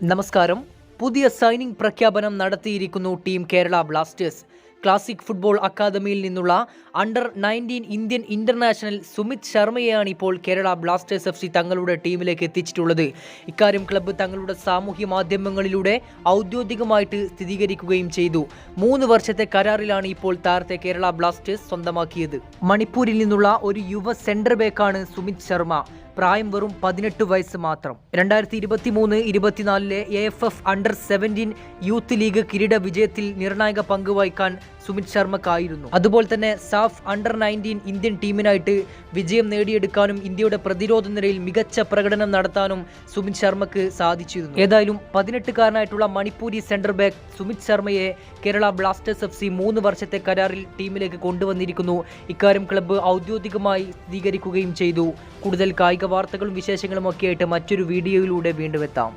നമസ്കാരം. പുതിയ സൈനിങ് പ്രഖ്യാപനം നടത്തിയിരിക്കുന്നു team Kerala Blasters. Classic football അക്കാദമിയിൽ നിന്നുള്ള under nineteen Indian international Sumit ശർമ്മയെയാണ് ഇപ്പോൾ കേരള ബ്ലാസ്റ്റേഴ്സ് എഫ് സി തങ്ങളുടെ ടീമിലേക്ക് എത്തിച്ചിട്ടുള്ളത്. ഇക്കാര്യം ക്ലബ്ബ് തങ്ങളുടെ സാമൂഹ്യ മാധ്യമങ്ങളിലൂടെ ഔദ്യോഗികമായിട്ട് സ്ഥിരീകരിക്കുകയും ചെയ്തു. മൂന്ന് വർഷത്തെ കരാറിലാണ് ഇപ്പോൾ താരത്തെ കേരള ബ്ലാസ്റ്റേഴ്സ് സ്വന്തമാക്കിയത്. മണിപ്പൂരിൽ നിന്നുള്ള ഒരു യുവ സെന്റർ ബാക്കാണ് സുമിത് ശർമ്മ. പ്രായം വെറും പതിനെട്ട് വയസ്സ് മാത്രം. രണ്ടായിരത്തി ഇരുപത്തി മൂന്ന് ഇരുപത്തിനാലിലെ A F F under seventeen youth league കിരീട വിജയത്തിൽ നിർണായക പങ്ക് വഹിക്കാൻ സുമിത് ശർമ്മക്കായിരുന്നു. അതുപോലെ തന്നെ സാഫ് അണ്ടർ നയന്റീൻ ഇന്ത്യൻ ടീമിനായിട്ട് വിജയം നേടിയെടുക്കാനും ഇന്ത്യയുടെ പ്രതിരോധ നിരയിൽ മികച്ച പ്രകടനം നടത്താനും സുമിത് ശർമ്മക്ക് സാധിച്ചിരുന്നു. ഏതായാലും പതിനെട്ടുകാരനായിട്ടുള്ള മണിപ്പൂരി സെന്റർ ബാക്ക് സുമിത് ശർമ്മയെ കേരള ബ്ലാസ്റ്റേഴ്സ് എഫ് സി മൂന്ന് വർഷത്തെ കരാറിൽ ടീമിലേക്ക് കൊണ്ടുവന്നിരിക്കുന്നു. ഇക്കാര്യം ക്ലബ്ബ് ഔദ്യോഗികമായി സ്ഥിരീകരിക്കുകയും ചെയ്തു. കൂടുതൽ കായിക വാർത്തകളും വിശേഷങ്ങളും ഒക്കെ ആയിട്ട് മറ്റൊരു വീഡിയോയിലൂടെ വീണ്ടും എത്താം.